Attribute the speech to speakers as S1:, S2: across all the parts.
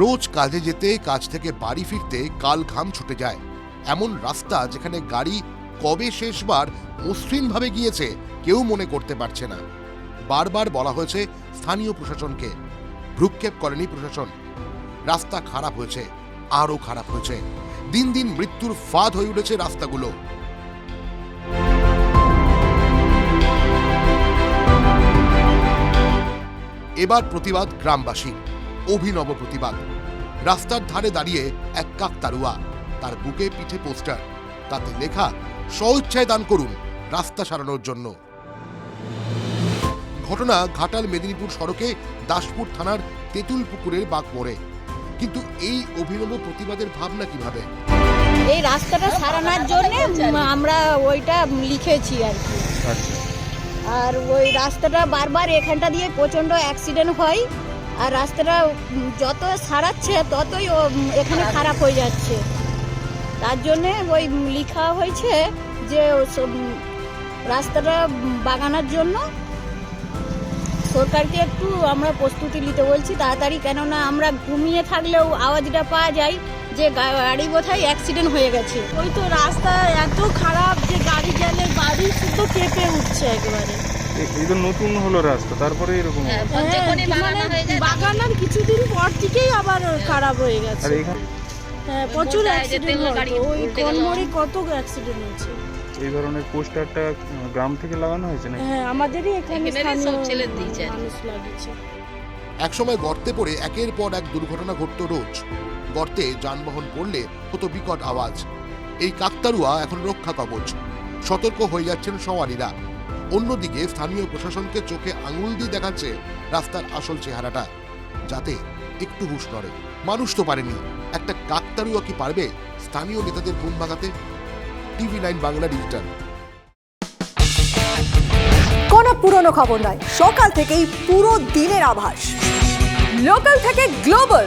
S1: রোজ কাজে যেতে, কাজ থেকে বাড়ি ফিরতে কাল ঘাম ছুটে যায়। এমন রাস্তা যেখানে গাড়ি কবে শেষবার মসৃণভাবে গিয়েছে, কেউ মনে করতে পারছে না। বারবার বলা হয়েছে স্থানীয় প্রশাসনকে। ভ্রুক্ষেপ করেনি প্রশাসন। রাস্তা খারাপ হয়েছে, আরও খারাপ হয়েছে। দিন দিন মৃত্যুর ফাঁদ হয়ে উঠেছে রাস্তাগুলো। এবার প্রতিবাদ গ্রামবাসী। অভিনব প্রতিবাদ। রাস্তার ধারে দাঁড়িয়ে এক কাকতারুয়া তার বুকে পিঠে পোস্টার তাতে লেখা স্বইচ্ছায় দান করুন রাস্তা সারানোর জন্য। ঘটনা ঘাটাল মেদিনীপুর সড়কে দাসপুর থানার তেঁতুল পুকুরের বাঘ মোড়ে। কিন্তু এই অভিনব প্রতিবাদের ভাবনা কীভাবে?
S2: এই রাস্তাটা সারানোর জন্য আমরা ওইটা লিখেছি আর কি।
S3: আচ্ছা।
S2: আর ওই রাস্তাটা বারবার এখানটা দিয়ে প্রচণ্ড অ্যাক্সিডেন্ট হয়। আর রাস্তাটা যত সারাচ্ছে ততই ও, এখানে খারাপ হয়ে যাচ্ছে। তার জন্যে ওই লেখা হয়েছে যে রাস্তাটা বাগানোর জন্য সরকারকে একটু আমরা প্রস্তুতি নিতে বলছি তাড়াতাড়ি কেননা আমরা ঘুমিয়ে থাকলেও আওয়াজটা পাওয়া যায় যে গাড়ি বোধহয় অ্যাক্সিডেন্ট হয়ে গেছে।
S4: ওই তো রাস্তা এত খারাপ যে গাড়ি গেলে বাড়ি শুধু কেঁপে উঠছে একেবারে।
S3: এই তো নতুন হলো রাস্তা তারপরে এরকম।
S4: হ্যাঁ, মানে বাগানার কিছুদিন পর থেকেই আবার খারাপ হয়ে গেছে। হ্যাঁ প্রচুর অ্যাক্সিডেন্ট ওই কত অ্যাক্সিডেন্ট হয়েছে।
S3: এই ধরনের পোস্টারটা গ্রাম থেকে লাগানো হয়েছে নাকি?
S4: হ্যাঁ আমাদেরই এখানে
S5: সব ছেলে দিয়েছে
S1: একসময় গর্তে পড়ে একের পর এক দুর্ঘটনা ঘটত রোজ। গর্তে যানবাহন পড়লে হতো বিকট আওয়াজ। এই কাকতারুয়া এখন রক্ষা কবচ। সতর্ক হয়ে যাচ্ছেন সওয়ারিরা। অন্যদিকে স্থানীয় প্রশাসনকে চোখে আঙুল দিয়ে দেখাচ্ছে রাস্তার আসল চেহারাটা, যাতে একটু হুশ নড়ে। মানুষ তো পারেনি। একটা কাকতারুয়া কি পারবে স্থানীয় নেতাদের ঘুম ভাঙাতে? TV nine Bangla digital.
S6: কোনো পুরনো খবর নয়, সকাল থেকেই পুরো দিনের আভাস। লোকাল থেকে গ্লোবাল।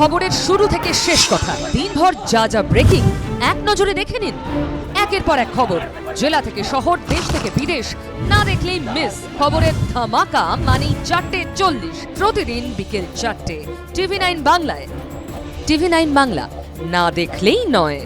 S7: খবরের শুরু থেকে শেষ কথা। দিনভর যা যা ব্রেকিং এক নজরে দেখে নিন। একের পর এক খবর। জেলা থেকে শহর, দেশ থেকে বিদেশ, না দেখলেই মিস খবরের ধামাকা মানে চারটে চল্লিশ। প্রতিদিন বিকেল চারটে। টিভি নাইন বাংলায়। টিভি নাইন বাংলা, না দেখলেই নয়।